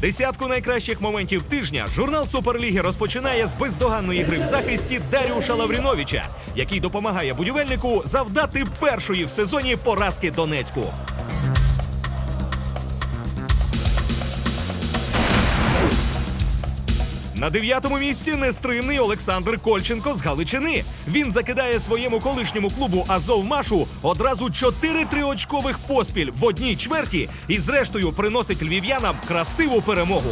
Десятку найкращих моментів тижня журнал Суперліги розпочинає з бездоганної гри в захисті Даріуша Лавріновича, який допомагає будівельнику завдати першої в сезоні поразки Донецьку. На дев'ятому місці нестримний Олександр Кольченко з Галичини. Він закидає своєму колишньому клубу Азов Машу одразу чотири триочкових поспіль в одній чверті і зрештою приносить львів'янам красиву перемогу.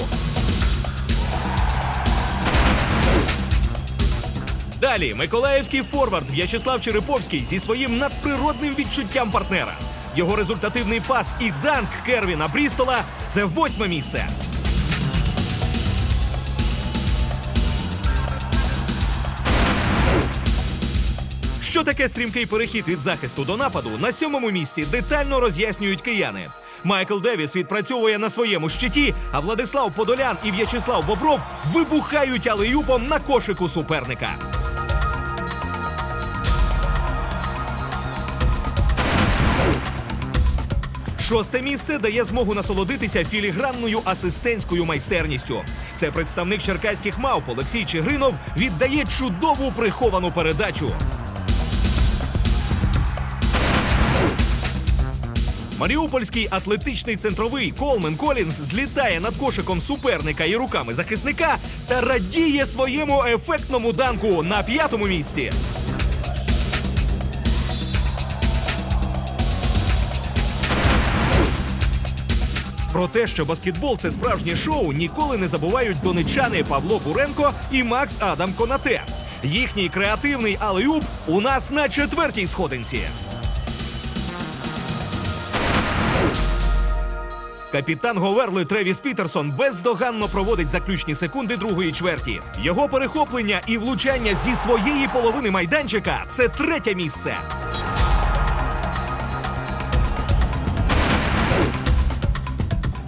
Далі Миколаївський форвард В'ячеслав Череповський зі своїм надприродним відчуттям партнера. Його результативний пас і данк Кервіна Брістола це восьме місце. Що таке стрімкий перехід від захисту до нападу на сьомому місці детально роз'яснюють кияни. Майкл Девіс відпрацьовує на своєму щиті, а Владислав Подолян і В'ячеслав Бобров вибухають алеюпом на кошику суперника. Шосте місце дає змогу насолодитися філігранною асистентською майстерністю. Це представник черкаських мавп Олексій Чигринов віддає чудову приховану передачу. Маріупольський атлетичний центровий Колмен Колінс злітає над кошиком суперника і руками захисника та радіє своєму ефектному данку на п'ятому місці. Про те, що баскетбол це справжнє шоу, ніколи не забувають донечани Павло Буренко і Макс Адам Конате. Їхній креативний алеюб у нас на четвертій сходинці. Капітан Говерли Тревіс Пітерсон бездоганно проводить заключні секунди другої чверті. Його перехоплення і влучання зі своєї половини майданчика це третє місце.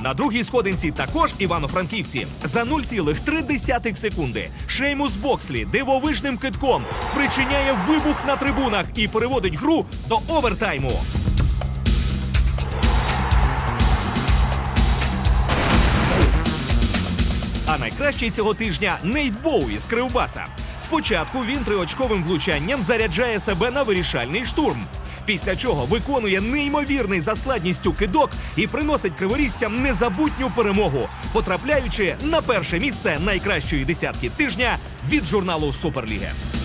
На другій сходинці також івано-франківці за 0,3 секунди. Шеймус Бокслі дивовижним китком спричиняє вибух на трибунах і переводить гру до овертайму. А найкращий цього тижня Нейт Боуї з Кривбаса. Спочатку він триочковим влучанням заряджає себе на вирішальний штурм. Після чого виконує неймовірний за складністю кидок і приносить криворіжцям незабутню перемогу, потрапляючи на перше місце найкращої десятки тижня від журналу Суперліги.